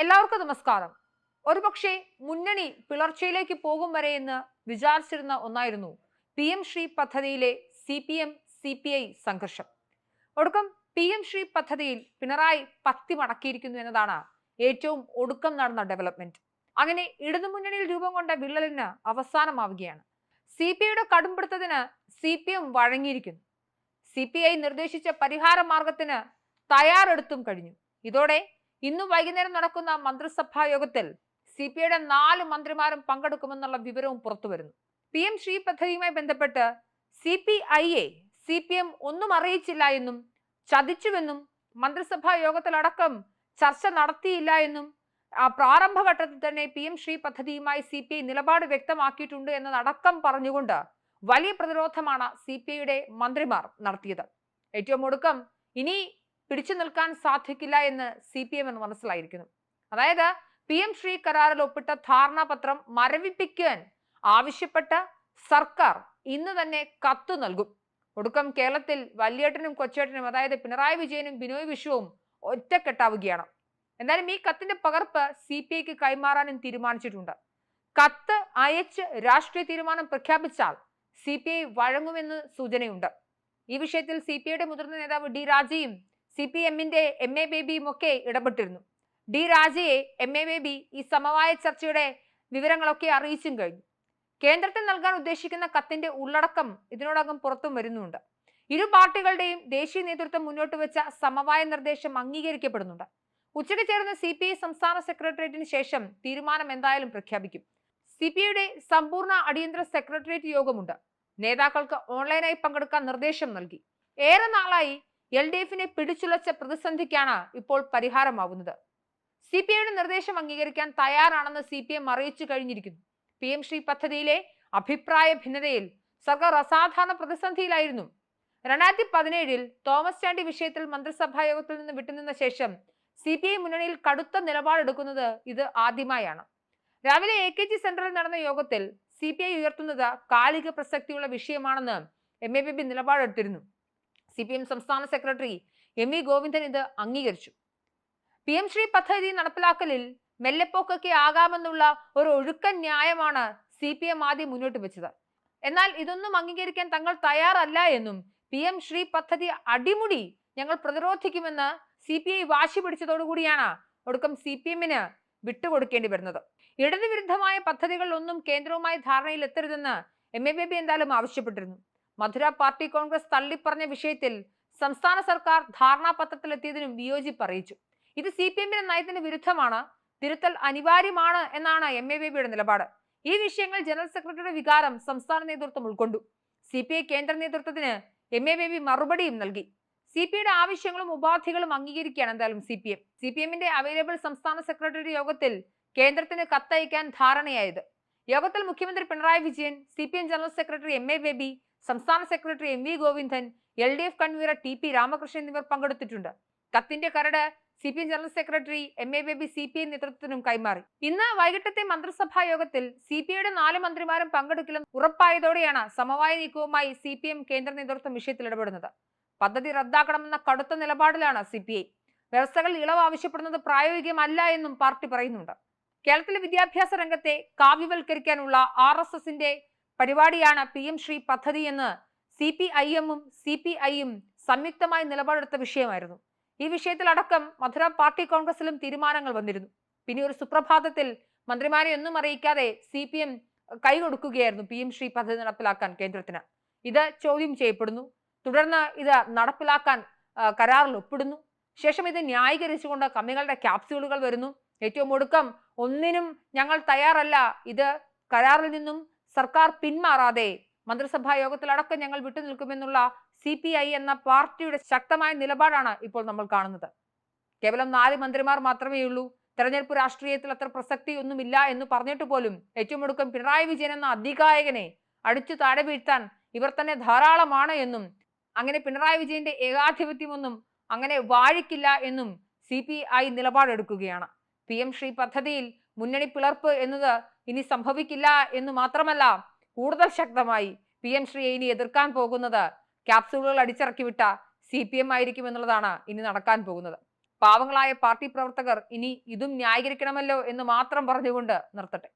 എല്ലാവർക്കും നമസ്കാരം. ഒരുപക്ഷെ മുന്നണി പിളർച്ചയിലേക്ക് പോകും വരെ എന്ന് വിചാരിച്ചിരുന്ന ഒന്നായിരുന്നു പി എം ശ്രീ പദ്ധതിയിലെ C P M C P I സംഘർഷം. ഒടുക്കം പി എം ശ്രീ പദ്ധതിയിൽ പിണറായി പത്തി മടക്കിയിരിക്കുന്നു എന്നതാണ് ഏറ്റവും ഒടുക്കം നടന്ന ഡെവലപ്മെന്റ് അങ്ങനെ ഇടതുമുന്നണിയിൽ രൂപം കൊണ്ട വിള്ളലിന് അവസാനമാവുകയാണ്. സി പി ഐയുടെ കടുംപിടുത്തത്തിന് സി പി എം വഴങ്ങിയിരിക്കുന്നു. സി പി ഐ നിർദ്ദേശിച്ച പരിഹാര മാർഗത്തിന് തയ്യാറെടുത്തും കഴിഞ്ഞു. ഇതോടെ ഇന്ന് വൈകുന്നേരം നടക്കുന്ന മന്ത്രിസഭാ യോഗത്തിൽ സി പി ഐയുടെ നാല് മന്ത്രിമാരും പങ്കെടുക്കുമെന്നുള്ള വിവരവും പുറത്തുവരുന്നു. പി എം ശ്രീ പദ്ധതിയുമായി ബന്ധപ്പെട്ട് സി പി ഐയെ സി പി എം ഒന്നും അറിയിച്ചില്ല എന്നും ചതിച്ചുവെന്നും മന്ത്രിസഭാ യോഗത്തിലടക്കം ചർച്ച നടത്തിയില്ല എന്നും പ്രാരംഭഘട്ടത്തിൽ തന്നെ പി എം ശ്രീ പദ്ധതിയുമായി സി പി ഐ നിലപാട് വ്യക്തമാക്കിയിട്ടുണ്ട് എന്നതടക്കം പറഞ്ഞുകൊണ്ട് വലിയ പ്രതിരോധമാണ് സി പി ഐയുടെ മന്ത്രിമാർ നടത്തിയത്. ഏറ്റവും ഒടുക്കം ഇനി പിടിച്ചു നിൽക്കാൻ സാധിക്കില്ല എന്ന് സി പി എം എന്ന് മനസ്സിലായിരിക്കുന്നു. അതായത് പി എം ശ്രീ കരാറിൽ ഒപ്പിട്ട ധാരണാപത്രം മരവിപ്പിക്കാൻ ആവശ്യപ്പെട്ട സർക്കാർ ഇന്ന് തന്നെ കത്ത് നൽകും. ഒടുക്കം കേരളത്തിൽ വല്യേട്ടനും കൊച്ചേട്ടനും അതായത് പിണറായി വിജയനും ബിനോയ് വിശ്വവും ഒറ്റക്കെട്ടാവുകയാണ്. എന്നാലും ഈ കത്തിന്റെ പകർപ്പ് സി പി ഐക്ക് കൈമാറാനും തീരുമാനിച്ചിട്ടുണ്ട്. കത്ത് അയച്ച് രാഷ്ട്രീയ തീരുമാനം പ്രഖ്യാപിച്ചാൽ സി പി ഐ വഴങ്ങുമെന്ന് സൂചനയുണ്ട്. ഈ വിഷയത്തിൽ സി പി ഐയുടെ മുതിർന്ന നേതാവ് ഡി രാജയും സി പി എമ്മിന്റെ എം എ ബേബിയും ഒക്കെ ഇടപെട്ടിരുന്നു. ഡി രാജയെ എം എ ബേബി ഈ സമവായ ചർച്ചയുടെ വിവരങ്ങളൊക്കെ അറിയിച്ചും കഴിഞ്ഞു. കേന്ദ്രത്തിൽ നൽകാൻ ഉദ്ദേശിക്കുന്ന കത്തിന്റെ ഉള്ളടക്കം ഇതിനോടകം പുറത്തും വരുന്നുണ്ട്. ഇരു പാർട്ടികളുടെയും ദേശീയ നേതൃത്വം മുന്നോട്ട് വെച്ച സമവായ നിർദ്ദേശം അംഗീകരിക്കപ്പെടുന്നുണ്ട്. ഉച്ചയ്ക്ക് ചേർന്ന സി പി ഐ സംസ്ഥാന സെക്രട്ടേറിയറ്റിന് ശേഷം തീരുമാനം എന്തായാലും പ്രഖ്യാപിക്കും. സി പി ഐയുടെ സമ്പൂർണ അടിയന്തര സെക്രട്ടേറിയറ്റ് യോഗമുണ്ട്. നേതാക്കൾക്ക് ഓൺലൈനായി പങ്കെടുക്കാൻ നിർദ്ദേശം നൽകി. ഏറെ നാളായി എൽ ഡി എഫിനെ പിടിച്ചുലച്ച പ്രതിസന്ധിക്കാണ് ഇപ്പോൾ പരിഹാരമാവുന്നത്. സി പി ഐയുടെ നിർദ്ദേശം അംഗീകരിക്കാൻ തയ്യാറാണെന്ന് സി പി എം അറിയിച്ചു കഴിഞ്ഞിരിക്കുന്നു. പി എം ശ്രീ പദ്ധതിയിലെ അഭിപ്രായ ഭിന്നതയിൽ സർക്കാർ അസാധാരണ പ്രതിസന്ധിയിലായിരുന്നു. രണ്ടായിരത്തി പതിനേഴിൽ തോമസ് ചാണ്ടി വിഷയത്തിൽ മന്ത്രിസഭാ യോഗത്തിൽ നിന്ന് വിട്ടുനിന്ന ശേഷം സി പി ഐ മുന്നണിയിൽ കടുത്ത നിലപാടെടുക്കുന്നത് ഇത് ആദ്യമായാണ്. രാവിലെ എ കെ ജി സെന്ററിൽ നടന്ന യോഗത്തിൽ സി പി ഐ ഉയർത്തുന്നത് കാലിക പ്രസക്തിയുള്ള വിഷയമാണെന്ന് എം എ ബി നിലപാടെടുത്തിരുന്നു. സി പി എം സംസ്ഥാന സെക്രട്ടറി എം വി ഗോവിന്ദൻ ഇത് അംഗീകരിച്ചു. പി എം ശ്രീ പദ്ധതി നടപ്പിലാക്കലിൽ മെല്ലെപ്പോക്കൊക്കെ ആകാമെന്നുള്ള ഒരു ഒഴുക്കൻ ന്യായമാണ് സി പി എം ആദ്യം മുന്നോട്ട് വെച്ചത്. എന്നാൽ ഇതൊന്നും അംഗീകരിക്കാൻ തങ്ങൾ തയ്യാറല്ല എന്നും പി എം ശ്രീ പദ്ധതി അടിമുടി ഞങ്ങൾ പ്രതിരോധിക്കുമെന്ന് സി പി ഐ വാശി പിടിച്ചതോടുകൂടിയാണ് ഒടുക്കം സി പി എമ്മിന് വിട്ടുകൊടുക്കേണ്ടി വരുന്നത്. ഇടതുവിരുദ്ധമായ പദ്ധതികളിലൊന്നും കേന്ദ്രവുമായി ധാരണയിൽ എത്തരുതെന്ന് എം എ ബേബി എന്തായാലും ആവശ്യപ്പെട്ടിരുന്നു. മധുര പാർട്ടി കോൺഗ്രസ് തള്ളിപ്പറഞ്ഞ വിഷയത്തിൽ സംസ്ഥാന സർക്കാർ ധാരണാപത്രത്തിലെത്തിയതിനും വിയോജിപ്പ് അറിയിച്ചു ഇത് സി പി എമ്മിന്റെ നയത്തിന് വിരുദ്ധമാണ് തിരുത്തൽ അനിവാര്യമാണ് എന്നാണ് എം എ ബേബിയുടെ നിലപാട്. ഈ വിഷയങ്ങൾ ജനറൽ സെക്രട്ടറിയുടെ വികാരം സംസ്ഥാന നേതൃത്വം ഉൾക്കൊണ്ടു. സി പി ഐ കേന്ദ്ര നേതൃത്വത്തിന് എം എ ബേബി മറുപടിയും നൽകി. സി പി ഐയുടെ ആവശ്യങ്ങളും ഉപാധികളും അംഗീകരിക്കുകയാണ് എന്തായാലും C P M. C P എമ്മിന്റെ അവൈലബിൾ സംസ്ഥാന സെക്രട്ടറി യോഗത്തിൽ കേന്ദ്രത്തിന് കത്തയക്കാൻ ധാരണയായത്. യോഗത്തിൽ മുഖ്യമന്ത്രി Pinarayi Vijayan C P M general secretary M A Baby സംസ്ഥാന secretary M V Govindan L D F convener T P Ramakrishnan എന്നിവർ പങ്കെടുത്തിട്ടുണ്ട്. കത്തിന്റെ കരട് C P M general secretary M A Baby C P I നേതൃത്വത്തിനും കൈമാറി. ഇന്ന് വൈകിട്ടത്തെ മന്ത്രിസഭാ യോഗത്തിൽ സി പി ഐയുടെ നാല് മന്ത്രിമാരും പങ്കെടുക്കില്ലെന്ന് ഉറപ്പായതോടെയാണ് സമവായ നീക്കവുമായി സി പി എം കേന്ദ്ര നേതൃത്വം വിഷയത്തിൽ ഇടപെടുന്നത്. പദ്ധതി റദ്ദാക്കണമെന്ന കടുത്ത നിലപാടിലാണ് സി പി ഐ. വ്യവസ്ഥകൾ ഇളവ് ആവശ്യപ്പെടുന്നത് പ്രായോഗികമല്ല എന്നും പാർട്ടി പറയുന്നുണ്ട്. കേരളത്തിലെ വിദ്യാഭ്യാസ രംഗത്തെ കാവ്യവൽക്കരിക്കാനുള്ള ആർ എസ് എസിന്റെ പരിപാടിയാണ് പി എം ശ്രീ പദ്ധതി എന്ന് സി പി ഐ എമ്മും സി പി ഐയും സംയുക്തമായി നിലപാടെടുത്ത വിഷയമായിരുന്നു. ഈ വിഷയത്തിലടക്കം മധുര പാർട്ടി കോൺഗ്രസിലും തീരുമാനങ്ങൾ വന്നിരുന്നു. പിന്നെ ഒരു സുപ്രഭാതത്തിൽ മന്ത്രിമാരെ ഒന്നും അറിയിക്കാതെ സി പി എം കൈകൊടുക്കുകയായിരുന്നു പി എം ശ്രീ പദ്ധതി നടപ്പിലാക്കാൻ കേന്ദ്രത്തിന്. ഇത് ചോദ്യം ചെയ്യപ്പെടുന്നു. തുടർന്ന് ഇത് നടപ്പിലാക്കാൻ കരാറിൽ ഒപ്പിടുന്നു. ശേഷം ഇത് ന്യായീകരിച്ചുകൊണ്ട് കമ്മികളുടെ ക്യാപ്സ്യൂളുകൾ വരുന്നു. ഏറ്റവും ഒടുക്കം ഒന്നിനും ഞങ്ങൾ തയ്യാറല്ല. ഇത് കരാറിൽ നിന്നും സർക്കാർ പിന്മാറാതെ മന്ത്രിസഭാ യോഗത്തിലടക്കം ഞങ്ങൾ വിട്ടുനിൽക്കുമെന്നുള്ള സി പി ഐ എന്ന പാർട്ടിയുടെ ശക്തമായ നിലപാടാണ് ഇപ്പോൾ നമ്മൾ കാണുന്നത്. കേവലം നാല് മന്ത്രിമാർ മാത്രമേ ഉള്ളൂ. തെരഞ്ഞെടുപ്പ് രാഷ്ട്രീയത്തിൽ അത്ര പ്രസക്തി ഒന്നുമില്ല എന്ന് പറഞ്ഞിട്ട് പോലും ഏറ്റവും ഒടുക്കം പിണറായി വിജയൻ എന്ന അധികായകനെ അടിച്ചു താഴെ വീഴ്ത്താൻ ഇവർ തന്നെ ധാരാളമാണ് എന്നും അങ്ങനെ പിണറായി വിജയന്റെ ഏകാധിപത്യമൊന്നും അങ്ങനെ വാഴിക്കില്ല എന്നും സി പി ഐ നിലപാടെടുക്കുകയാണ്. പി എം ശ്രീ പദ്ധതിയിൽ മുന്നണി പിളർപ്പ് എന്നത് ഇനി സംഭവിക്കില്ല എന്ന് മാത്രമല്ല കൂടുതൽ ശക്തമായി പി എം ശ്രീയെ ഇനി എതിർക്കാൻ പോകുന്നത് ക്യാപ്സൂളുകൾ അടിച്ചിറക്കി വിട്ട സി പി എം ആയിരിക്കും എന്നുള്ളതാണ് ഇനി നടക്കാൻ പോകുന്നത്. പാവങ്ങളായ പാർട്ടി പ്രവർത്തകർ ഇനി ഇതും ന്യായീകരിക്കണമല്ലോ എന്ന് മാത്രം പറഞ്ഞുകൊണ്ട് നിർത്തട്ടെ.